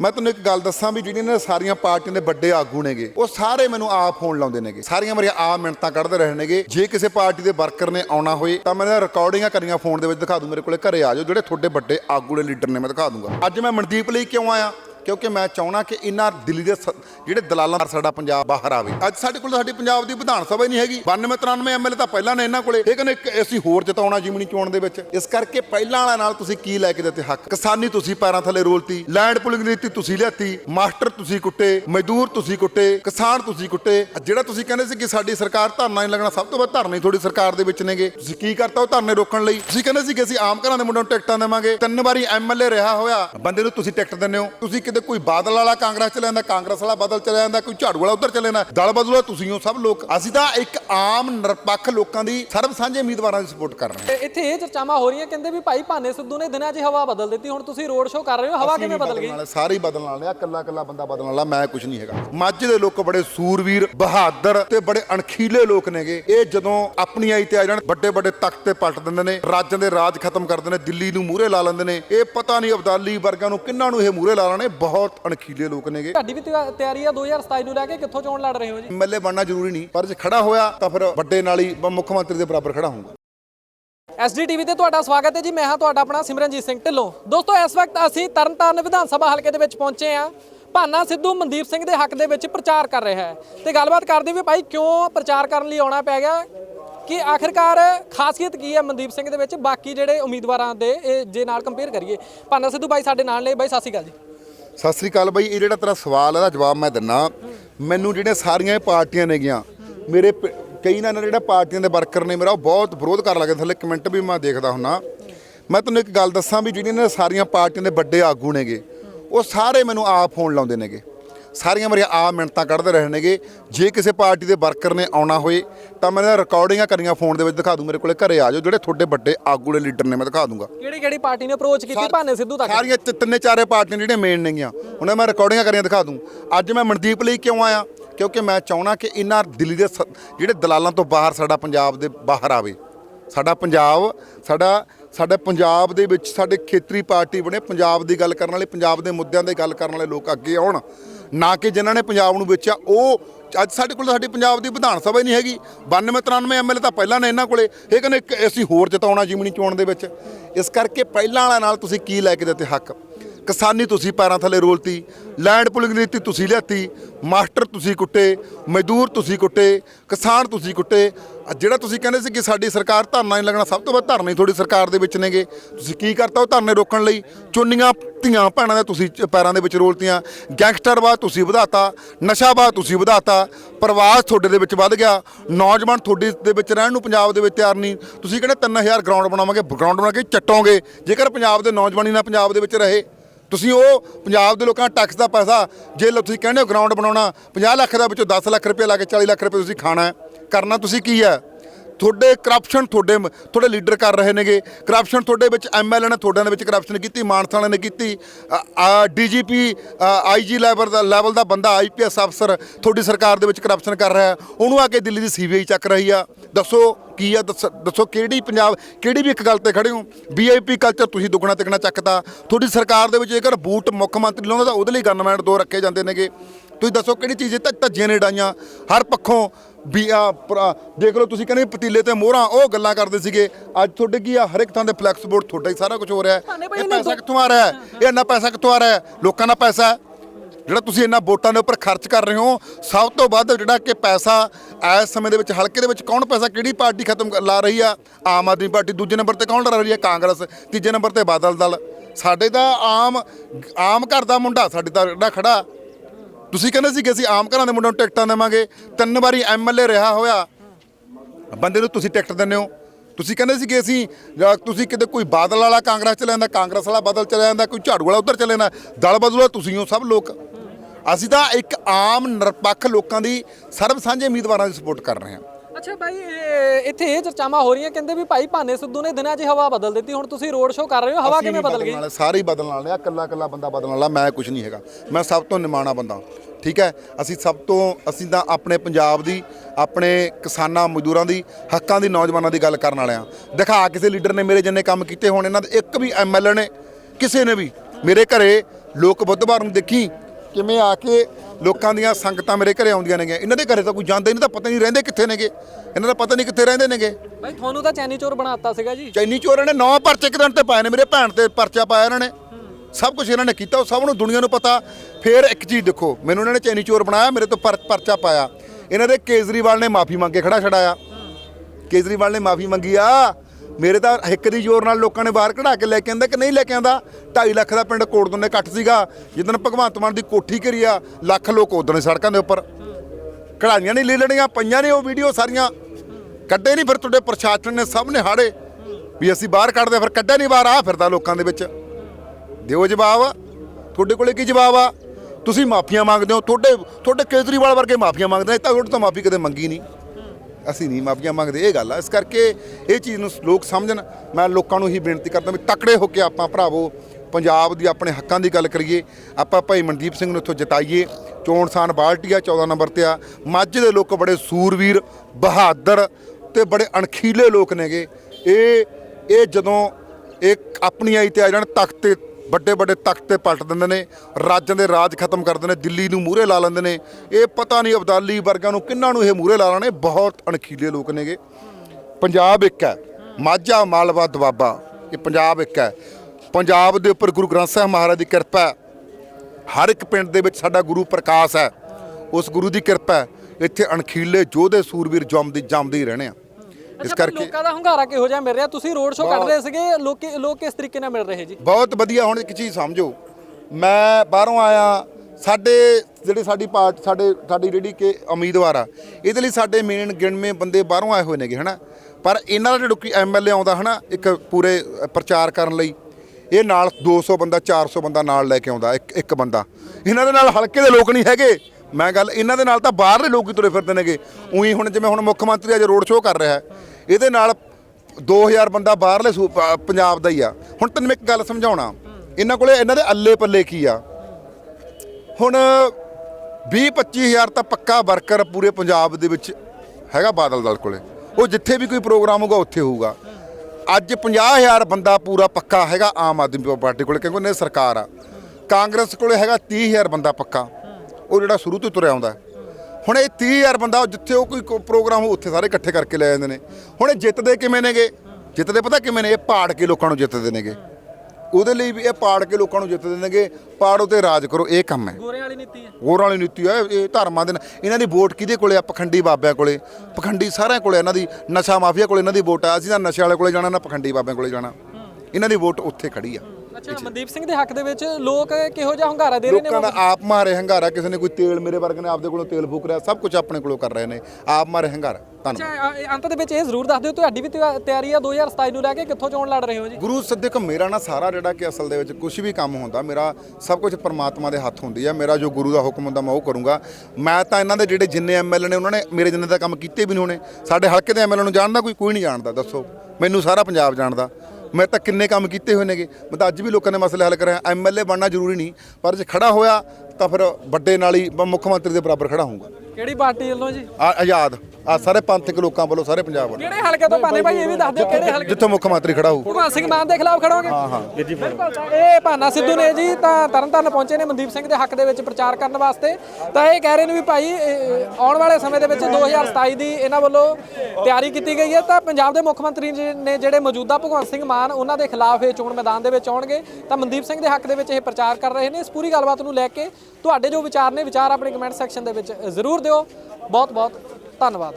ਮੈਂ ਤੁਹਾਨੂੰ ਇੱਕ ਗੱਲ ਦੱਸਾਂ ਵੀ ਜਿਹੜੀਆਂ ਨੇ ਸਾਰੀਆਂ ਪਾਰਟੀਆਂ ਦੇ ਵੱਡੇ ਆਗੂ ਨੇਗੇ, ਉਹ ਸਾਰੇ ਮੈਨੂੰ ਆਪ ਫੋਨ ਲਾਉਂਦੇ ਨੇਗੇ। ਸਾਰੀਆਂ ਮੇਰੀਆਂ ਆਪ ਮਿੰਟਾਂ ਕੱਢਦੇ ਰਹੇ ਨੇਗੇ। ਜੇ ਕਿਸੇ ਪਾਰਟੀ ਦੇ ਵਰਕਰ ਨੇ ਆਉਣਾ ਹੋਏ, ਤਾਂ ਮੈਂ ਇਹਨਾਂ ਰਿਕਾਰਡਿੰਗਾਂ ਕਰੀਆਂ ਫੋਨ ਦੇ ਵਿੱਚ ਦਿਖਾ ਦੂੰ ਮੇਰੇ ਕੋਲੇ, ਘਰੇ ਆ ਜਾਓ, ਜਿਹੜੇ ਤੁਹਾਡੇ ਵੱਡੇ ਆਗੂ ਦੇ ਲੀਡਰ ਨੇ, ਮੈਂ ਦਿਖਾ ਦੂੰਗਾ। ਅੱਜ ਮੈਂ ਮਨਦੀਪ ਲਈ ਕਿਉਂ ਆਇਆ? ਕਿਉਂਕਿ ਮੈਂ ਚਾਹਣਾ ਕਿ ਇਹਨਾਂ ਦਿੱਲੀ ਦੇ ਸ- ਜਿਹੜੇ ਦਲਾਲਾਂ ਦਾ ਸਾਡਾ ਪੰਜਾਬ ਬਾਹਰ ਆਵੇ। ਅੱਜ ਸਾਡੇ ਕੋਲ ਸਾਡੀ ਪੰਜਾਬ ਦੀ ਵਿਧਾਨ ਸਭਾ ਹੀ ਨਹੀਂ ਹੈਗੀ। 92 93 ਐਮਐਲਏ ਤਾਂ ਪਹਿਲਾਂ ਨੇ ਇਹਨਾਂ ਕੋਲੇ। ਲੇਕਿਨ ਇੱਕ ਅਸੀਂ ਹੋਰ ਜਿਤਾਉਣਾ ਜਿਮਣੀ ਚੋਣ ਦੇ ਵਿੱਚ। ਇਸ ਕਰਕੇ ਪਹਿਲਾਂ ਵਾਲਾ ਨਾਲ ਤੁਸੀਂ ਕੀ ਲੈ ਕੇ ਦਿੱਤੇ ਹੱਕ? ਕਿਸਾਨੀ ਤੁਸੀਂ ਪੈਰਾਂ ਥੱਲੇ ਰੋਲਤੀ ਲੈਂਡ ਪੁਲਿੰਗ ਨੀਤੀ ਤੁਸੀਂ ਲਿਆਤੀ ਮਾਸਟਰ ਤੁਸੀਂ ਕੁੱਟੇ ਮਜ਼ਦੂਰ ਤੁਸੀਂ ਕੁੱਟੇ ਕਿਸਾਨ ਤੁਸੀਂ ਕੁੱਟੇ। ਜਿਹੜਾ ਤੁਸੀਂ ਕਹਿੰਦੇ ਸੀ ਕਿ ਸਾਡੀ ਸਰਕਾਰ ਧਰਨਾ ਨਹੀਂ ਲੱਗਣਾ ਸਭ ਤੋਂ ਵੱਧ ਧਰਨੇ ਥੋੜੀ ਸਰਕਾਰ ਦੇ ਵਿੱਚ ਨੇਗੇ। ਤੁਸੀਂ ਕੀ ਕਰਤਾ ਉਹ ਧਰਨੇ ਰੋਕਣ ਲਈ? ਤੁਸੀਂ ਕਹਿੰਦੇ ਸੀ ਕਿ ਅਸੀਂ ਆਮ ਘਰਾਂ ਦੇ ਮੁੰਡਿਆਂ ਨੂੰ ਟਿਕਟਾਂ ਦੇਵਾਂਗੇ। ਤਿੰਨ ਵਾਰੀ ਐਮਐਲਏ ਰਿਹਾ ਹੋਇਆ। ਬੰਦੇ ਨੂੰ ਤੁਸੀਂ ਟਿਕਟ ਦਿੰਦੇ ਹੋ। ਤੁਸੀਂ ਕਿਤੇ ਕੋਈ ਬਾਦਲ ਵਾਲਾ ਕਾਂਗਰਸ ਚ ਲੈਂਦਾ ਕਾਂਗਰਸ ਵਾਲਾ ਬਦਲ ਚਲਾ ਜਾਂਦਾ ਕੋਈ ਝਾੜੂ ਵਾਲਾ ਉਧਰ ਚਲੇ ਜਾਂਦਾ। ਦਲ ਬਦਲੋ ਤੁਸੀਂ ਹੋ ਸਭ ਲੋਕ। ਅਸੀਂ ਤਾਂ ਇੱਕ ਆਮ ਨਿਰਪੱਖ ਲੋਕਾਂ ਦੀ ਸਰਬ ਸਾਂਝੇ ਉਮੀਦਵਾਰਾਂ ਦੀ ਸਪੋਰਟ ਕਰ ਰਹੇ ਹਾਂ। ਇੱਥੇ ਇਹ ਚਰਚਾਵਾਂ ਹੋ ਰਹੀਆਂ ਕਹਿੰਦੇ ਵੀ ਭਾਈ ਭਾਨੇ ਸਿੱਧੂ ਨੇ ਦਿਨਾਂ 'ਚ ਹਵਾ ਬਦਲ ਦਿੱਤੀ ਹੁਣ ਤੁਸੀਂ ਰੋਡ ਸ਼ੋਅ ਕਰ ਰਹੇ ਹੋ ਹਵਾ ਕਿਵੇਂ ਬਦਲ ਗਈ? ਸਾਰੇ ਹੀ ਬਦਲਣ ਵਾਲੇ ਆ ਕੱਲਾ ਕੱਲਾ ਬੰਦਾ ਬਦਲਣ ਵਾਲਾ ਮੈਂ ਕੁਝ ਨਹੀਂ ਹੈਗਾ। ਮੱਝ ਦੇ ਲੋਕ ਬੜੇ ਸੂਰਵੀਰ ਬਹਾਦਰ ਤੇ ਬੜੇ ਅਣਖੀਲੇ ਲੋਕ ਨੇਗੇ। ਇਹ ਜਦੋਂ ਆਪਣੀ ਆਈ ਤੇ ਆ ਜਾਣ ਵੱਡੇ ਵੱਡੇ ਤਖਤ ਤੇ ਪਲਟ ਦਿੰਦੇ ਨੇ ਰਾਜਾਂ ਦੇ ਰਾਜ ਖਤਮ ਕਰ ਦਿੰਦੇ ਨੇ ਦਿੱਲੀ ਨੂੰ ਮੂਹਰੇ ਲਾ ਲੈਂਦੇ ਨੇ। ਇਹ ਪਤਾ ਨਹੀਂ ਅਬਦਾਲੀ ਵਰਗਾਂ ਨੂੰ ਕਿੰਨਾਂ ਨੂੰ ਇਹ ਮੂਹਰੇ ਲਾ ਲੈਣੇ ਬਹੁਤ ਅਣਖੀਲੇ ਲੋਕ ਨੇਗੇ। ਤੁਹਾਡੀ ਵੀ ਤਿਆ- ਤਿਆਰੀ ਆ 2027 ਨੂੰ ਲੈ ਕੇ ਕਿੱਥੋਂ ਚੋਣ ਲੜ ਰਹੇ ਹੋ ਜੀ? ਐਮਐਲਏ ਬਣਨਾ ਜ਼ਰੂਰੀ ਨਹੀਂ ਪਰ ਜੇ ਖੜਾ ਹੋਇਆ ਤਾਂ ਫਿਰ ਵੱਡੇ ਨਾਲ ਹੀ ਬ- ਮੁੱਖ ਮੰਤਰੀ ਦੇ ਬਰਾਬਰ ਖੜਾ ਹੋਊਗਾ। ਐਸਡੀਟੀਵੀ ਤੇ ਤੁਹਾਡਾ ਸਵਾਗਤ ਹੈ ਜੀ। ਮੈਂ ਹਾਂ ਤੁਹਾਡਾ ਆਪਣਾ ਸਿਮਰਨਜੀਤ ਸਿੰਘ ਢਿੱਲੋਂ। ਦੋਸਤੋ ਇਸ ਵਕਤ ਅਸੀਂ ਤਰਨਤਾਰਨ ਵਿਧਾਨ ਸਭਾ ਹਲਕੇ ਦੇ ਵਿੱਚ ਪਹੁੰਚੇ ਹਾਂ। ਭਾਨਾ ਸਿੱਧੂ ਮਨਦੀਪ ਸਿੰਘ ਦੇ ਹੱਕ ਦੇ ਵਿੱਚ ਪ੍ਰਚਾਰ ਕਰ ਰਿਹਾ ਹੈ। ਤੇ ਗੱਲਬਾਤ ਕਰਦੇ ਵੀ ਭਾਈ ਕਿਉਂ ਪ੍ਰਚਾਰ ਕਰਨ ਲਈ ਆਉਣਾ ਪੈ ਗਿਆ? ਕਿ ਆਖਿਰਕਾਰ ਖਾਸੀਅਤ ਕੀ ਹੈ ਮਨਦੀਪ ਸਿੰਘ ਦੇ ਵਿੱਚ? ਬਾਕੀ ਜਿਹੜੇ ਉਮੀਦਵਾਰਾਂ ਦੇ ਇਹ ਜੇ ਨਾਲ ਕੰਪੇਅਰ ਕਰੀਏ। ਭਾਨਾ ਸਿੱਧੂ ਬਾਈ ਸਾਡੇ ਨਾਲ ਨੇ। ਬਾਈ ਸਤਿ ਸ਼੍ਰੀ ਅਕਾਲ ਜੀ। ਸਤਿ ਸ੍ਰੀ ਅਕਾਲ ਬਾਈ, ਇਹ ਜਿਹੜਾ ਤੇਰਾ ਸਵਾਲ ਇਹਦਾ ਜਵਾਬ ਮੈਂ ਦਿੰਨਾ। ਮੈਨੂੰ ਜਿਹੜੀਆਂ ਸਾਰੀਆਂ ਇਹ ਪਾਰਟੀਆਂ ਨੇਗੀਆਂ, ਮੇਰੇ ਪ- ਕਈ ਨਾ ਇਹਨਾਂ ਜਿਹੜਾ ਪਾਰਟੀਆਂ ਦੇ ਵਰਕਰ ਨੇ, ਮੇਰਾ ਉਹ ਬਹੁਤ ਵਿਰੋਧ ਕਰਨ ਲੱਗੇ ਥੱਲੇ ਕਮੈਂਟ ਵੀ ਮੈਂ ਦੇਖਦਾ ਹੁੰਨਾ। ਮੈਂ ਤੁਹਾਨੂੰ ਇੱਕ ਗੱਲ ਦੱਸਾਂ ਵੀ ਜਿਹੜੀਆਂ ਇਹਨਾਂ ਸਾਰੀਆਂ ਪਾਰਟੀਆਂ ਦੇ ਵੱਡੇ ਆਗੂ ਨੇਗੇ, ਉਹ ਸਾਰੇ ਮੈਨੂੰ ਆਪ ਫੋਨ ਲਾਉਂਦੇ ਨੇਗੇ। ਸਾਰੀਆਂ ਮੇਰੀਆਂ ਆਪ ਮਿੰਟਾਂ ਕੱਢਦੇ ਰਹੇ ਨੇਗੇ। ਜੇ ਕਿਸੇ ਪਾਰਟੀ ਦੇ ਵਰਕਰ ਨੇ ਆਉਣਾ ਹੋਏ ਤਾਂ ਮੈਂ ਇਹਨਾਂ ਰਿਕਾਰਡਿੰਗਾਂ ਕਰੀਆਂ ਫੋਨ ਦੇ ਵਿੱਚ ਦਿਖਾ ਦੂੰ ਮੇਰੇ ਕੋਲੇ ਘਰੇ ਆ ਜਾਓ ਜਿਹੜੇ ਤੁਹਾਡੇ ਵੱਡੇ ਆਗੂ ਦੇ ਲੀਡਰ ਨੇ ਮੈਂ ਦਿਖਾ ਦੂੰਗਾ। ਕਿਹੜੀ ਕਿਹੜੀ ਪਾਰਟੀ ਨੇ ਅਪਰੋਚ ਕੀਤੀ? ਭਾਨੇ ਸਿੱਧੂ ਤੱਕ। ਸਾਰੀਆਂ ਤਿੰਨੇ ਚਾਰੇ ਪਾਰਟੀਆਂ ਜਿਹੜੀਆਂ ਮੇਨ ਨੇਗੀਆਂ। ਉਹਨਾਂ ਮੈਂ ਰਿਕਾਰਡਿੰਗਾਂ ਕਰੀਆਂ ਦਿਖਾ ਦੂੰ। ਅੱਜ ਮੈਂ ਮਨਦੀਪ ਲਈ ਕਿਉਂ ਆਇਆ? ਕਿਉਂਕਿ ਮੈਂ ਚਾਹਣਾ ਕਿ ਇਹਨਾਂ ਦਿੱਲੀ ਦੇ ਜਿਹੜੇ ਦਲਾਲਾਂ ਤੋਂ ਬਾਹਰ ਸਾਡਾ ਪੰਜਾਬ ਦੇ ਬਾਹਰ ਆਵੇ। ਸਾਡਾ ਪੰਜਾਬ ਸਾਡਾ ਸਾਡੇ ਪੰਜਾਬ ਦੇ ਵਿੱਚ ਸਾਡੇ ਖੇਤਰੀ ਪਾਰਟੀ ਬਣੇ ਪੰਜਾਬ ਦੀ ਗੱਲ ਕਰਨ ਵਾਲੇ ਪੰਜਾਬ ਦੇ ਮੁੱਦਿਆਂ ਦੀ ਗੱਲ ਕਰਨ ਵਾਲੇ ਲੋਕ ਅੱਗੇ ਆਉਣ। ਨਾ ਕਿ ਜਿਨ੍ਹਾਂ ਨੇ ਪੰਜਾਬ ਨੂੰ ਵੇਚਿਆ, ਉਹ ਅੱਜ ਸਾਡੇ ਕੋਲ ਸਾਡੀ ਪੰਜਾਬ ਦੀ ਵਿਧਾਨ ਸਭਾ ਹੀ ਨਹੀਂ ਹੈਗੀ। 92 93 ਐਮਐਲਏ ਤਾਂ ਪਹਿਲਾਂ ਨੇ ਇਹਨਾਂ ਕੋਲੇ। ਇਹ ਕਹਿੰਦੇ ਇੱਕ ਅਸੀਂ ਹੋਰ ਜਿਤਾਉਣਾ ਜਿਮਣੀ ਚੋਣ ਦੇ ਵਿੱਚ। ਇਸ ਕਰਕੇ ਪਹਿਲਾਂ ਵਾਲਾ ਨਾਲ ਤੁਸੀਂ ਕੀ ਲੈ ਕੇ ਦਿੱਤੇ ਹੱਕ? ਕਿਸਾਨੀ ਤੁਸੀਂ ਪੈਰਾਂ ਥੱਲੇ ਰੋਲਤੀ, ਲੈਂਡ ਪੁਲਿੰਗ ਨੀਤੀ ਤੁਸੀਂ ਲਿਆਤੀ, ਮਾਸਟਰ ਤੁਸੀਂ ਕੁੱਟੇ, ਮਜ਼ਦੂਰ ਤੁਸੀਂ ਕੁੱਟੇ, ਕਿਸਾਨ ਤੁਸੀਂ ਕੁੱਟੇ। ਜਿਹੜਾ ਤੁਸੀਂ ਕਹਿੰਦੇ ਸੀ ਕਿ ਸਾਡੀ ਸਰਕਾਰ ਧਰਨਾ ਨਹੀਂ ਲੱਗਣਾ, ਸਭ ਤੋਂ ਵੱਧ ਧਰਨਾ ਹੀ ਤੁਹਾਡੀ ਸਰਕਾਰ ਦੇ ਵਿੱਚ ਨੇਗੇ। ਤੁਸੀਂ ਕੀ ਕਰਤਾ ਉਹ ਧਰਨੇ ਰੋਕਣ ਲਈ? ਚੁੰਨੀਆਂ, ਧੀਆਂ, ਭੈਣਾਂ ਦੇ ਤੁਸੀਂ ਪੈਰਾਂ ਦੇ ਵਿੱਚ ਰੋਲਤੀਆਂ। ਗੈਂਗਸਟਰਵਾਦ ਤੁਸੀਂ ਵਧਾਤਾ ਨਸ਼ਾਵਾਦ ਤੁਸੀਂ ਵਧਾਤਾ। ਪ੍ਰਵਾਸ ਤੁਹਾਡੇ ਦੇ ਵਿੱਚ ਵੱਧ ਗਿਆ, ਨੌਜਵਾਨ ਤੁਹਾਡੇ ਦੇ ਵਿੱਚ ਰਹਿਣ ਨੂੰ ਪੰਜਾਬ ਦੇ ਵਿੱਚ ਤਿਆਰ ਨਹੀਂ। ਤੁਸੀਂ ਕਹਿੰਦੇ 3000 ਗਰਾਊਂਡ ਬਣਾਵਾਂਗੇ, ਗਰਾਊਂਡ ਬਣਾ ਕੇ ਚੱਟੋਗੇ। ਜੇਕਰ ਪੰਜਾਬ ਦੇ ਨੌਜਵਾਨੀ ਨਾ ਪੰਜਾਬ ਦੇ ਵਿੱਚ ਰਹੇ ਤੁਸੀਂ ਉਹ ਪੰਜਾਬ ਦੇ ਲੋਕਾਂ ਟੈਕਸ ਦਾ ਪੈਸਾ ਜੇ ਤੁਸੀਂ ਕਹਿੰਦੇ ਹੋ ਗਰਾਊਂਡ ਬਣਾਉਣਾ 50 ਲੱਖ ਦਾ ਵਿੱਚੋਂ 10 ਲੱਖ ਰੁਪਏ ਲਾ ਕੇ 40 ਲੱਖ ਰੁਪਏ ਤੁਸੀਂ ਖਾਣਾ ਕਰਨਾ ਤੁਸੀਂ ਕੀ ਹੈ? ਤੁਹਾਡੇ ਕਰਪਸ਼ਨ ਤੁਹਾਡੇ ਮ- ਤੁਹਾਡੇ ਲੀਡਰ ਕਰ ਰਹੇ ਨੇਗੇ। ਕਰਪਸ਼ਨ ਤੁਹਾਡੇ ਵਿੱਚ ਐਮਐਲਏ ਨੇ ਤੁਹਾਡਿਆਂ ਦੇ ਵਿੱਚ ਕਰਪਸ਼ਨ ਕੀਤੀ, ਮਾਨਸਾ ਨੇ ਕੀਤੀ। ਡੀਜੀਪੀ ਆਈਜੀ ਲੈਵਲ ਦਾ ਲੈਵਲ ਦਾ ਬੰਦਾ ਆਈਪੀਐਸ ਅਫਸਰ ਤੁਹਾਡੀ ਸਰਕਾਰ ਦੇ ਵਿੱਚ ਕਰਪਸ਼ਨ ਕਰ ਰਿਹਾ ਉਹਨੂੰ ਆ ਕੇ ਦਿੱਲੀ ਦੀ ਸੀਬੀਆਈ ਚੱਕ ਰਹੀ ਆ। ਦੱਸੋ ਕੀ ਆ, ਦੱਸ- ਦੱਸੋ ਕਿਹੜੀ ਪੰਜਾਬ ਕਿਹੜੀ ਵੀ ਇੱਕ ਗੱਲ ਤੇ ਖੜੇ ਹੋ। ਵੀਆਈਪੀ ਕਲਚਰ ਤੁਸੀਂ ਦੁੱਗਣਾ ਤਿੱਗਣਾ ਚੱਕਦਾ ਤੁਹਾਡੀ ਸਰਕਾਰ ਦੇ ਵਿੱਚ ਜੇਕਰ ਬੂਟ ਮੁੱਖ ਮੰਤਰੀ ਲਾਉਂਦਾ ਤਾਂ ਉਹਦੇ ਲਈ ਗਨਮੈਨ ਦੋ ਰੱਖੇ ਜਾਂਦੇ ਨੇਗੇ। ਤੁਸੀਂ ਦੱਸੋ ਕਿਹੜੀ ਚੀਜ਼ ਤੇ ਧੱਜੀਆਂ ਨੇ ਡਾਈਆਂ? ਹਰ ਪੱਖੋਂ ਵੀ ਆ ਦੇਖ ਲਓ ਤੁਸੀਂ ਕਹਿੰਦੇ ਪਤੀਲੇ ਤੇ ਮੋਹਰਾਂ ਉਹ ਗੱਲਾਂ ਕਰਦੇ ਸੀਗੇ। ਅੱਜ ਤੁਹਾਡੇ ਕੀ ਆ? ਹਰ ਇੱਕ ਥਾਂ ਦੇ ਫਲੈਕਸ ਬੋਰਡ ਤੁਹਾਡਾ ਹੀ ਸਾਰਾ ਕੁਝ ਹੋ ਰਿਹਾ ਹੈ। ਇਹ ਪੈਸਾ ਕਿੱਥੋਂ ਆ ਰਿਹਾ ਹੈ? ਇਹ ਇੰਨਾ ਪੈਸਾ ਕਿੱਥੋਂ ਆ ਰਿਹਾ ਹੈ? ਲੋਕਾਂ ਦਾ ਪੈਸਾ ਜਿਹੜਾ ਤੁਸੀਂ ਇਹਨਾਂ ਵੋਟਾਂ ਦੇ ਉੱਪਰ ਖਰਚ ਕਰ ਰਹੇ ਹੋ ਸਭ ਤੋਂ ਵੱਧ ਜਿਹੜਾ ਕਿ ਪੈਸਾ ਇਸ ਸਮੇਂ ਦੇ ਵਿੱਚ ਹਲਕੇ ਦੇ ਵਿੱਚ ਕੌਣ ਪੈਸਾ ਕਿਹੜੀ ਪਾਰਟੀ ਖਤਮ ਲਾ ਰਹੀ ਆ? ਆਮ ਆਦਮੀ ਪਾਰਟੀ ਦੂਜੇ ਨੰਬਰ ਤੇ ਕੌਣ ਲਾ ਰਹੀ ਆ? ਕਾਂਗਰਸ। ਤੀਜੇ ਨੰਬਰ ਤੇ ਬਾਦਲ ਦਲ। ਸਾਡੇ ਤਾਂ ਆਮ ਆਮ ਘਰ ਦਾ ਮੁੰਡਾ ਸਾਡੇ ਤਾਂ ਜਿਹੜਾ ਖੜਾ ਤੁਸੀਂ ਕਹਿੰਦੇ ਸੀ ਕਿ ਅਸੀਂ ਆਮ ਘਰਾਂ ਦੇ ਮੁੰਡਿਆਂ ਨੂੰ ਟਿਕਟਾਂ ਦੇਵਾਂਗੇ। ਤਿੰਨ ਵਾਰੀ ਐਮਐਲਏ ਰਿਹਾ ਹੋਇਆ। ਬੰਦੇ ਨੂੰ ਤੁਸੀਂ ਟਿਕਟ ਦਿੰਦੇ ਹੋ। ਤੁਸੀਂ ਕਹਿੰਦੇ ਸੀ ਕਿ ਅਸੀਂ, ਜਾਂ ਤੁਸੀਂ ਕਿਤੇ ਕੋਈ ਬਾਦਲ ਵਾਲਾ ਕਾਂਗਰਸ ਚ ਲੈਂਦਾ, ਕਾਂਗਰਸ ਵਾਲਾ ਬਦਲ ਚਲਾ ਜਾਂਦਾ ਕੋਈ ਝਾੜੂ ਵਾਲਾ ਉਧਰ ਚਲੇ ਜਾਂਦਾ ਦਲ ਬਦਲੋ, ਤੁਸੀਂ ਹੋ ਸਭ ਲੋਕ। ਅਸੀਂ ਤਾਂ ਇੱਕ ਆਮ, ਨਿਰਪੱਖ ਲੋਕਾਂ ਦੀ ਸਰਬ ਸਾਂਝੇ ਉਮੀਦਵਾਰਾਂ ਦੀ ਸਪੋਰਟ ਕਰ ਰਹੇ ਹਾਂ। ਅੱਛਾ ਭਾਈ ਇਹ- ਇੱਥੇ ਇਹ ਚਰਚਾਵਾਂ ਹੋ ਰਹੀਆਂ ਕਹਿੰਦੇ ਵੀ ਭਾਈ ਭਾਨੇ ਸਿੱਧੂ ਨੇ ਦਿਨਾਂ 'ਚ ਹਵਾ ਬਦਲ ਦਿੱਤੀ ਹੁਣ ਤੁਸੀਂ ਰੋਡ ਸ਼ੋਅ ਕਰ ਰਹੇ ਹੋ ਹਵਾ ਕਿਵੇਂ ਬਦਲ ਗਈ? ਵਾਲੇ ਸਾਰੇ ਹੀ ਬਦਲਣ ਵਾਲੇ ਆ ਕੱਲਾ ਕੱਲਾ ਬੰਦਾ ਬਦਲਣ ਵਾਲਾ ਮੈਂ ਕੁਝ ਨਹੀਂ ਹੈਗਾ। ਮੈਂ ਸਭ ਤੋਂ ਨਿਮਾਣਾ ਬੰਦਾ ਠੀਕ ਹੈ? ਅਸੀਂ ਸਭ ਤੋਂ ਅਸੀਂ ਤਾਂ ਆਪਣੇ ਪੰਜਾਬ ਦੀ ਆਪਣੇ ਕਿਸਾਨਾਂ ਮਜ਼ਦੂਰਾਂ ਦੀ ਹੱਕਾਂ ਦੀ ਨੌਜਵਾਨਾਂ ਦੀ ਗੱਲ ਕਰਨ ਵਾਲੇ ਆ। ਦਿਖਾ ਕਿਸੇ ਲੀਡਰ ਨੇ ਮੇਰੇ ਜਿੰਨੇ ਕੰਮ ਕੀਤੇ ਹੋਣ ਇਹਨਾਂ ਦੇ ਇੱਕ ਵੀ ਐਮਐਲਏ ਨੇ ਕਿਸੇ ਨੇ ਵੀ ਮੇਰੇ ਘਰੇ ਲੋਕ ਬੁੱਧਵਾਰ ਨੂੰ ਦੇਖੀ ਕਿਵੇਂ ਆ ਕੇ ਲੋਕਾਂ ਦੀਆਂ ਸੰਗਤਾਂ ਮੇਰੇ ਘਰੇ ਆਉਂਦੀਆਂ ਨੇਗੇ ਇਹਨਾਂ ਦੇ ਘਰੇ ਤਾਂ ਕੋਈ ਜਾਂਦਾ ਹੀ ਨਹੀਂ ਤਾਂ ਪਤਾ ਨਹੀਂ ਰਹਿੰਦੇ ਕਿੱਥੇ ਨੇਗੇ। ਇਹਨਾਂ ਦਾ ਪਤਾ ਨਹੀਂ ਕਿੱਥੇ ਰਹਿੰਦੇ ਨੇਗੇ। ਬਾਈ ਤੁਹਾਨੂੰ ਤਾਂ ਚੈਨੀ ਚੋਰ ਬਣਾਤਾ ਸੀਗਾ ਜੀ। ਚੈਨੀ ਚੋਰਾਂ ਨੇ ਨੌ ਪਰਚੇ ਇੱਕ ਦਿਨ ਤੇ ਪਾਏ ਨੇ ਮੇਰੇ ਭੈਣ ਤੇ ਪਰਚਾ ਪਾਇਆ ਇਹਨਾਂ ਨੇ। ਸਭ ਕੁਝ ਇਹਨਾਂ ਨੇ ਕੀਤਾ ਉਹ ਸਭ ਨੂੰ ਦੁਨੀਆ ਨੂੰ ਪਤਾ। ਫਿਰ ਇੱਕ ਚੀਜ਼ ਦੇਖੋ ਮੈਨੂੰ ਇਹਨਾਂ ਨੇ ਚੈਨੀ ਚੋਰ ਬਣਾਇਆ ਮੇਰੇ ਤੋਂ ਪਰ- ਪਰਚਾ ਪਾਇਆ। ਇਹਨਾਂ ਦੇ ਕੇਜਰੀਵਾਲ ਨੇ ਮਾਫੀ ਮੰਗ ਕੇ ਖੜਾ ਛਡਾਇਆ। ਕੇਜਰੀਵਾਲ ਨੇ ਮਾਫੀ ਮੰਗੀ ਆ ਮੇਰੇ ਤਾਂ ਇੱਕ ਦੀ ਜ਼ੋਰ ਨਾਲ ਲੋਕਾਂ ਨੇ ਬਾਹਰ ਕਢਾ ਕੇ ਲੈ ਕੇ ਆਂਦਾ ਕਿ ਨਹੀਂ ਲੈ ਕੇ ਆਂਦਾ? 2.5 ਲੱਖ ਦਾ ਪਿੰਡ ਕੋਟਦੁੰਨੇ ਇਕੱਠ ਸੀਗਾ। ਜਿੱਦਣ ਭਗਵੰਤ ਮਾਨ ਦੀ ਕੋਠੀ ਘਿਰੀ ਆ, ਲੱਖ ਲੋਕ ਉਦੋਂ ਸੜਕਾਂ ਦੇ ਉੱਪਰ। ਕਢਾਈਆਂ ਨਹੀਂ ਲੈ ਲੈਣੀਆਂ, ਪਈਆਂ ਨੇ ਉਹ ਵੀਡੀਓ ਸਾਰੀਆਂ। ਕੱਢੇ ਨਹੀਂ ਫਿਰ ਤੁਹਾਡੇ ਪ੍ਰਸ਼ਾਸਨ ਨੇ ਸਭ ਨੇ ਹਾੜੇ। ਵੀ ਅਸੀਂ ਬਾਹਰ ਕੱਢਦੇ ਫਿਰ ਕੱਢਿਆ ਨਹੀਂ ਬਾਹਰ ਆ ਫਿਰਦਾ ਲੋਕਾਂ ਦੇ ਵਿੱਚ। ਦਿਓ ਜਵਾਬ। ਤੁਹਾਡੇ ਕੋਲੇ ਕੀ ਜਵਾਬ ਆ? ਤੁਸੀਂ ਮਾਫੀਆਂ ਮੰਗਦੇ ਹੋ, ਤੁਹਾਡੇ ਤੁਹਾਡੇ ਕੇਜਰੀਵਾਲ ਵਰਗੇ ਮਾਫੀਆਂ ਮੰਗਦੇ ਨੇ ਤਾਂ ਤੁਹਾਡੇ ਤੋਂ ਮਾਫੀ ਕਦੇ ਮੰਗੀ ਨਹੀਂ। ਅਸੀਂ ਨਹੀਂ ਮਾਫੀਆਂ ਮੰਗਦੇ, ਇਹ ਗੱਲ ਆ। ਇਸ ਕਰਕੇ ਇਹ ਚੀਜ਼ ਨੂੰ ਲੋਕ ਸਮਝਣ। ਮੈਂ ਲੋਕਾਂ ਨੂੰ ਹੀ ਬੇਨਤੀ ਕਰਦਾ ਵੀ ਤਕੜੇ ਹੋ ਕੇ ਆਪਾਂ ਭਰਾਵੋ, ਪੰਜਾਬ ਦੀ ਆਪਣੇ ਹੱਕਾਂ ਦੀ ਗੱਲ ਕਰੀਏ। ਆਪਾਂ ਭਾਈ ਮਨਦੀਪ ਸਿੰਘ ਨੂੰ ਇੱਥੋਂ ਜਿਤਾਈਏ। ਚੋਣ ਸਾਨ ਬਾਲਟੀ ਆ 14 ਨੰਬਰ ਤੇ ਆ। ਮਾਝੇ ਦੇ ਲੋਕ ਬੜੇ ਸੂਰਵੀਰ, ਬਹਾਦਰ ਤੇ ਬੜੇ ਅਣਖੀਲੇ ਲੋਕ ਨੇਗੇ। ਇਹ ਇਹ ਜਦੋਂ ਇਹ ਆਪਣੀ ਆਈ ਤੇ ਆ ਜਾਣ, ਤਖਤ ਤੇ ਵੱਡੇ ਵੱਡੇ ਤਖਤ ਤੇ ਪਲਟ ਦਿੰਦੇ ਨੇ, ਰਾਜਾਂ ਦੇ ਰਾਜ ਖਤਮ ਕਰ ਦਿੰਦੇ ਨੇ, ਦਿੱਲੀ ਨੂੰ ਮੂਹਰੇ ਲਾ ਲੈਂਦੇ ਨੇ। ਇਹ ਪਤਾ ਨਹੀਂ ਅਬਦਾਲੀ ਵਰਗਾਂ ਨੂੰ ਕਿੰਨਾਂ ਨੂੰ ਇਹ ਮੂਹਰੇ ਲਾ ਲੈਣੇ, ਬਹੁਤ ਅਣਖੀਲੇ ਲੋਕ ਨੇਗੇ। ਪੰਜਾਬ ਇੱਕ ਹੈ, ਮਾਝਾ, ਮਾਲਵਾ, ਦੁਆਬਾ, ਇਹ ਪੰਜਾਬ ਇੱਕ ਹੈ। ਪੰਜਾਬ ਦੇ ਉੱਪਰ ਗੁਰੂ ਗ੍ਰੰਥ ਸਾਹਿਬ ਮਹਾਰਾਜ ਦੀ ਕਿਰਪਾ ਹਰ ਇੱਕ ਪਿੰਡ ਦੇ ਵਿੱਚ ਸਾਡਾ ਗੁਰੂ ਪ੍ਰਕਾਸ਼ ਹੈ। ਉਸ ਗੁਰੂ ਦੀ ਕਿਰਪਾ ਇੱਥੇ ਅਣਖੀਲੇ ਯੋਧੇ ਸੂਰਵੀਰ ਜੰਮਦੀ ਜੰਮਦੇ ਹੀ ਰਹਿਣੇ ਆ। ਇਸ ਕਰਕੇ ਲੋਕਾਂ ਦਾ ਹੰਗਾਰਾ ਕਿਹੋ ਜਿਹਾ ਮਿਲ ਰਿਹਾ? ਤੁਸੀਂ ਰੋਡ ਸ਼ੋਅ ਕੱਢ ਰਹੇ ਸੀਗੇ ਲੋਕ ਲੋਕ ਕਿਸ ਤਰੀਕੇ ਨਾਲ ਮਿਲ ਰਹੇ ਜੀ? ਬਹੁਤ ਵਧੀਆ ਹੁਣ ਇੱਕ ਚੀਜ਼ ਸਮਝੋ। ਮੈਂ ਬਾਹਰੋਂ ਆਇਆ ਸਾਡੇ ਜਿਹੜੇ ਸਾਡੀ ਪਾਰਟ ਸਾਡੇ ਸਾਡੀ ਜਿਹੜੀ ਕਿ ਉਮੀਦਵਾਰ ਆ ਇਹਦੇ ਲਈ ਸਾਡੇ ਮੇਨ ਗਿਣਵੇਂ ਬੰਦੇ ਬਾਹਰੋਂ ਆਏ ਹੋਏ ਨੇਗੇ ਹਨਾ? ਪਰ ਇਹਨਾਂ ਦਾ ਜਿਹੜਾ ਕੋਈ ਐਮਐਲਏ ਆਉਂਦਾ ਹਨਾ ਇੱਕ ਪੂਰੇ ਪ੍ਰਚਾਰ ਕਰਨ ਲਈ ਇਹ ਨਾਲ 200 ਬੰਦਾ 400 ਬੰਦਾ ਨਾਲ ਲੈ ਕੇ ਆਉਂਦਾ ਇੱਕ ਇੱਕ ਬੰਦਾ। ਇਹਨਾਂ ਦੇ ਨਾਲ ਹਲਕੇ ਦੇ ਲੋਕ ਨਹੀਂ ਹੈਗੇ। ਮੈਂ ਗੱਲ ਇਹਨਾਂ ਦੇ ਨਾਲ ਤਾਂ ਬਾਹਰਲੇ ਲੋਕ ਹੀ ਤੁਰੇ ਫਿਰਦੇ ਨੇਗੇ। ਉਹੀ ਹੁਣ ਜਿਵੇਂ ਹੁਣ ਮੁੱਖ ਮੰਤਰੀ ਅੱਜ ਰੋਡ ਸ਼ੋਅ ਕਰ ਰਿਹਾ ਹੈ। ਇਹਦੇ ਨਾਲ 2000 ਬੰਦਾ ਬਾਹਰਲੇ ਸੂ- ਪੰਜਾਬ ਦਾ ਹੀ ਆ। ਹੁਣ ਤੈਨੂੰ ਇੱਕ ਗੱਲ ਸਮਝਾਉਣਾ। ਇਹਨਾਂ ਕੋਲੇ ਇਹਨਾਂ ਦੇ ਅੱਲੇ ਪੱਲੇ ਕੀ ਆ? ਹੁਣ 20 25000 ਤਾਂ ਪੱਕਾ ਵਰਕਰ ਪੂਰੇ ਪੰਜਾਬ ਦੇ ਵਿੱਚ ਹੈਗਾ ਬਾਦਲ ਦਲ ਕੋਲੇ। ਉਹ ਜਿੱਥੇ ਵੀ ਕੋਈ ਪ੍ਰੋਗਰਾਮ ਹੋਊਗਾ, ਉੱਥੇ ਹੋਊਗਾ। ਅੱਜ 50000 ਬੰਦਾ ਪੂਰਾ ਪੱਕਾ ਹੈਗਾ ਆਮ ਆਦਮੀ ਪਾਰਟੀ ਕੋਲੇ, ਕਿਉਂਕਿ ਉਹਨੇ ਸਰਕਾਰ ਆ। ਕਾਂਗਰਸ ਕੋਲੇ ਹੈਗਾ 30000 ਬੰਦਾ ਪੱਕਾ। ਉਹ ਜਿਹੜਾ ਸ਼ੁਰੂ ਤੋਂ ਤੁਰਿਆ ਆਉਂਦਾ। ਹੁਣ ਇਹ 30000 ਬੰਦਾ ਜਿੱਥੇ ਉਹ ਕੋਈ ਪ੍ਰੋਗਰਾਮ ਹੋ ਉੱਥੇ ਸਾਰੇ ਇਕੱਠੇ ਕਰਕੇ ਲੈ ਜਾਂਦੇ ਨੇ। ਹੁਣ ਇਹ ਜਿੱਤਦੇ ਕਿਵੇਂ ਨੇਗੇ? ਜਿੱਤਦੇ ਪਤਾ ਕਿਵੇਂ ਨੇ? ਇਹ ਪਾੜ ਕੇ ਲੋਕਾਂ ਨੂੰ ਜਿੱਤਦੇ ਨੇਗੇ। ਉਹਦੇ ਲਈ ਵੀ ਇਹ ਪਾੜ ਕੇ ਲੋਕਾਂ ਨੂੰ ਜਿੱਤਦੇ ਨੇਗੇ। ਪਾੜੋ ਤੇ ਰਾਜ ਕਰੋ ਇਹ ਕੰਮ ਹੈ। ਗੋਰਿਆਂ ਵਾਲੀ ਨੀਤੀ ਹੈ। ਹੋਰ ਵਾਲੀ ਨੀਤੀ ਹੈ ਇਹ ਧਰਮਾਂ ਦੇ ਇਹਨਾਂ ਦੀ ਵੋਟ ਕਿਹਦੇ ਕੋਲੇ ਆ? ਪਖੰਡੀ ਬਾਬਿਆਂ ਕੋਲੇ। ਪਖੰਡੀ ਸਾਰਿਆਂ ਕੋਲੇ ਇਹਨਾਂ ਦੀ ਨਸ਼ਾ ਮਾਫੀਆ ਕੋਲੇ ਇਹਨਾਂ ਦੀ ਵੋਟ ਆ। ਅਸੀਂ ਤਾਂ ਨਸ਼ੇ ਵਾਲੇ ਕੋਲੇ ਜਾਣਾ ਨਾ ਪਖੰਡੀ ਬਾਬਿਆਂ ਕੋਲੇ ਜਾਣਾ। ਇਹਨਾਂ ਦੀ ਵੋਟ ਉੱਥੇ ਖੜੀ ਆ। ਅੱਛਾ ਮਨਦੀਪ ਸਿੰਘ ਦੇ ਹੱਕ ਦੇ ਵਿੱਚ ਲੋਕ ਕਿਹੋ ਜਿਹਾ ਹੰਗਾਰਾ ਦੇ ਰਹੇ ਨੇ ਲੋਕਾਂ ਦਾ ਆਪ ਮਾਰੇ ਹੰਗਾਰਾ ਕਿਸੇ ਨੇ ਕੋਈ ਤੇਲ ਮੇਰੇ ਵਰਗੇ ਨੇ ਆਪਦੇ ਕੋਲੋਂ ਤੇਲ ਫੂਕ ਰਿਹਾ ਸਭ ਕੁਝ ਆਪਣੇ ਕੋਲੋਂ ਕਰ ਰਹੇ ਨੇ। ਆਪ ਮਾਰੇ ਹੰਗਾਰਾ ਧੰਨਵਾਦ। ਅੱਛਾ ਅੰਤ ਦੇ ਵਿੱਚ ਇਹ ਜ਼ਰੂਰ ਦੱਸ ਦਿਓ ਤੁਹਾਡੀ ਵੀ ਤਿਆ- ਤਿਆਰੀ ਆ 2027 ਨੂੰ ਲੈ ਕੇ ਕਿੱਥੋਂ ਚੋਣ ਲੜ ਰਹੇ ਹੋ ਜੀ? ਗੁਰੂ ਸੱਦਿਕ ਮੇਰਾ ਨਾ ਸਾਰਾ ਜਿਹੜਾ ਕਿ ਅਸਲ ਦੇ ਵਿੱਚ ਕੁਝ ਵੀ ਕੰਮ ਹੁੰਦਾ ਮੇਰਾ ਸਭ ਕੁਝ ਪਰਮਾਤਮਾ ਦੇ ਹੱਥ ਹੁੰਦੀ ਹੈ ਮੇਰਾ ਜੋ ਗੁਰੂ ਦਾ ਹੁਕਮ ਹੁੰਦਾ ਮੈਂ ਉਹ ਕਰੂੰਗਾ। ਮੈਂ ਤਾਂ ਇਹਨਾਂ ਦੇ ਜਿਹੜੇ ਜਿੰਨੇ ਐਮਐਲਏ ਨੇ ਉਹਨਾਂ ਨੇ ਮੇਰੇ ਜਿੰਨੇ ਦਾ ਕੰਮ ਕੀਤੇ ਵੀ ਨਹੀਂ ਹੋਣੇ। ਸਾਡੇ ਹਲਕੇ ਦੇ ਐਮਐਲਏ ਨੂੰ ਜਾਣਦਾ ਕੋਈ ਕੋਈ ਨਹੀਂ ਜਾਣਦਾ ਦੱਸੋ। ਮੈਨੂੰ ਸਾਰਾ ਪੰਜਾਬ ਜਾਣਦਾ। ਮੈਂ ਤਾਂ ਕਿੰਨੇ ਕੰਮ ਕੀਤੇ ਹੋਏ ਨੇਗੇ। ਮੈਂ ਤਾਂ ਅੱਜ ਵੀ ਲੋਕਾਂ ਦੇ ਮਸਲੇ ਹੱਲ ਕਰਿਆ ਐਮਐਲਏ ਬਣਨਾ ਜ਼ਰੂਰੀ ਨਹੀਂ ਪਰ ਜੇ ਖੜਾ ਹੋਇਆ ਤਾਂ ਫਿਰ ਵੱਡੇ ਨਾਲ ਹੀ ਮੈਂ ਮੁੱਖ ਮੰਤਰੀ ਦੇ ਬਰਾਬਰ ਖੜਾ ਹੋਊਂਗਾ। ਕਿਹੜੀ ਪਾਰਟੀ ਵੱਲੋਂ ਜੀ? ਆਜ਼ਾਦ। ਆ ਸਾਰੇ ਪੰਥਕ ਲੋਕਾਂ ਵੱਲੋਂ ਸਾਰੇ ਪੰਜਾਬ ਵੱਲੋਂ। ਕਿਹੜੇ ਹਲਕੇ ਤੋਂ ਪਾਣੇ ਭਾਈ ਇਹ ਵੀ ਦੱਸ ਦਿਓ ਕਿਹੜੇ ਹਲਕੇ ਜਿੱਥੇ ਮੁੱਖ ਮੰਤਰੀ ਖੜਾ ਹੋਊ। ਭਗਵਾਨ ਸਿੰਘ ਮਾਨ ਦੇ ਖਿਲਾਫ ਖੜੋਗੇ? ਹਾਂ ਹਾਂ। ਬਿਲਕੁਲ ਤਾਂ ਇਹ ਭਾਨਾ ਸਿੱਧੂ ਨੇ ਜੀ ਤਾਂ ਤਰਨਤਾਰਨ ਪਹੁੰਚੇ ਨੇ ਮਨਦੀਪ ਸਿੰਘ ਦੇ ਹੱਕ ਦੇ ਵਿੱਚ ਪ੍ਰਚਾਰ ਕਰਨ ਵਾਸਤੇ। ਤਾਂ ਇਹ ਕਹਿ ਰਹੇ ਨੇ ਵੀ ਭਾਈ ਇਹ ਆਉਣ ਵਾਲੇ ਸਮੇਂ ਦੇ ਵਿੱਚ 2027 ਦੀ ਇਹਨਾਂ ਵੱਲੋਂ ਤਿਆਰੀ ਕੀਤੀ ਗਈ ਹੈ। ਤਾਂ ਪੰਜਾਬ ਦੇ ਮੁੱਖ ਮੰਤਰੀ ਜੀ ਨੇ ਜਿਹੜੇ ਮੌਜੂਦਾ ਭਗਵੰਤ ਸਿੰਘ ਮਾਨ ਉਹਨਾਂ ਦੇ ਖਿਲਾਫ ਇਹ ਚੋਣ ਮੈਦਾਨ ਦੇ ਵਿੱਚ ਆਉਣਗੇ। ਤਾਂ ਮਨਦੀਪ ਸਿੰਘ ਦੇ ਹੱਕ ਦੇ ਵਿੱਚ ਇਹ ਪ੍ਰਚਾਰ ਕਰ ਰਹੇ ਨੇ। ਇਸ ਪੂਰੀ ਗੱਲਬਾਤ ਨੂੰ ਲੈ ਕੇ ਤੁਹਾਡੇ ਜੋ ਵਿਚਾਰ ਨੇ ਵਿਚਾਰ ਆਪਣੇ ਕਮੈਂਟ ਸੈਕਸ਼ਨ ਦੇ ਵਿੱਚ ਜ਼ਰੂਰ ਦਿਓ। ਬਹੁਤ ਬਹੁਤ ਧੰਨਵਾਦ।